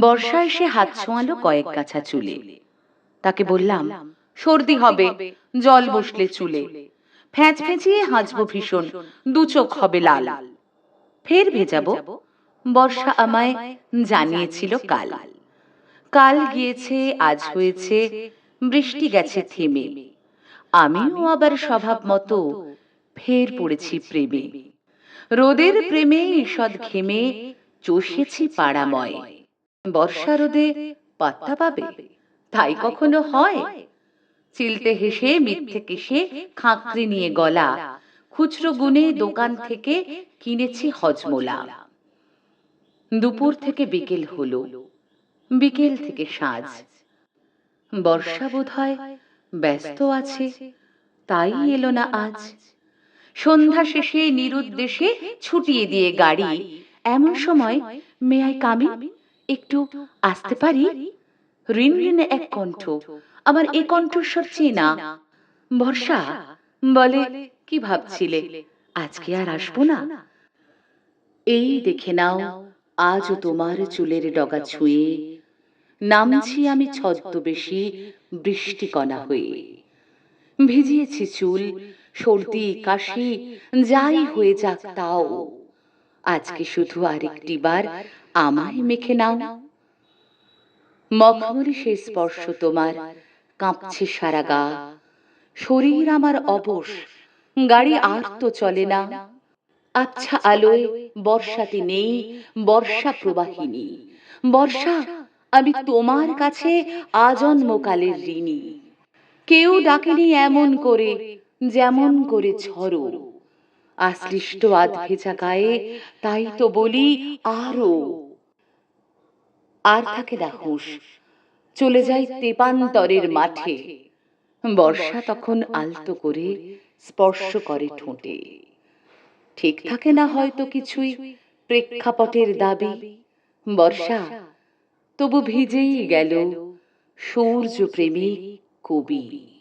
বর্ষা এসে হাত ছোঁয়ালো কয়েক গাছা চুলে। তাকে বললাম, সর্দি হবে, জল বসলে চুলে। ফ্যাঁচ ফেঁচিয়ে হাঁচবো ভীষণ, দু চোখ হবে লাল। ফের ভেজাবো, বর্ষা আমায় জানিয়েছিল কাল। কাল গিয়েছে, আজ হয়েছে, বৃষ্টি গেছে থেমে। আমিও আবার স্বভাব মতো ফের পড়েছি প্রেমে। রোদের প্রেমে ঈষৎ ঘেমে চষেছি পাড়াময়। বর্ষা রোদে পাত্তা পাবে? তাই কখনো হয়? চিলতে হেসে মিথ্যে কেসে খাঁকরি নিয়ে গলা। খুচরো গুনে দোকান থেকে কিনেছি হজমোলা। দুপুর থেকে বিকেল হলো। বিকেল থেকে সাজ। বর্ষা বোধ হয় ব্যস্ত আছে। তাই এলো না আজ। সন্ধ্যা শেষে নিরুদ্দেশে ছুটিয়ে দিয়ে গাড়ি। এমন সময় মেয়াই কামি একটু আসতে পারি? ঋণ ঋণে এক কণ্ঠ। আমার এ কণ্ঠস্বর চেনা। বর্ষা বলে, কি ভাবছিলে? আজকে আর আসব না? এই দেখে নাও, আজও তোমার চুলের ডগা ছুঁয়ে নামছি আমি ছদ্মবেশী বৃষ্টিকণা হয়ে। ভিজিয়েছি চুল, সর্দি, কাশি, যাই হয়ে যাক তাও। আজকে শুধু আরেকটি বার আমায় মেখে নাও। মখমলি সে স্পর্শ তোমার কাঁপছে সারা গা। শরীর আমার অবশ। গাড়ি আর তো চলে না। আচ্ছা আলোয় বর্ষাতে নেই। বর্ষা প্রবাহিনী। বর্ষা আমি তোমার কাছে আজন্মকালের ঋণী। কেউ ডাকেনি এমন করে যেমন করে ঝড়ো। আশ্লিষ্ট আধ ভেজা গায়ে, তাই তো বলি আরও আর থাকে না হুঁশ। চলে যাই তেপান্তরের মাঠে। বর্ষা তখন আলতো করে স্পর্শ করে ঠোঁটে। ঠিক থাকে না হয়তো কিছুই প্রেক্ষাপটের দাবি। বর্ষা, তবু ভিজেই গেল সূর্য প্রেমিক কবি।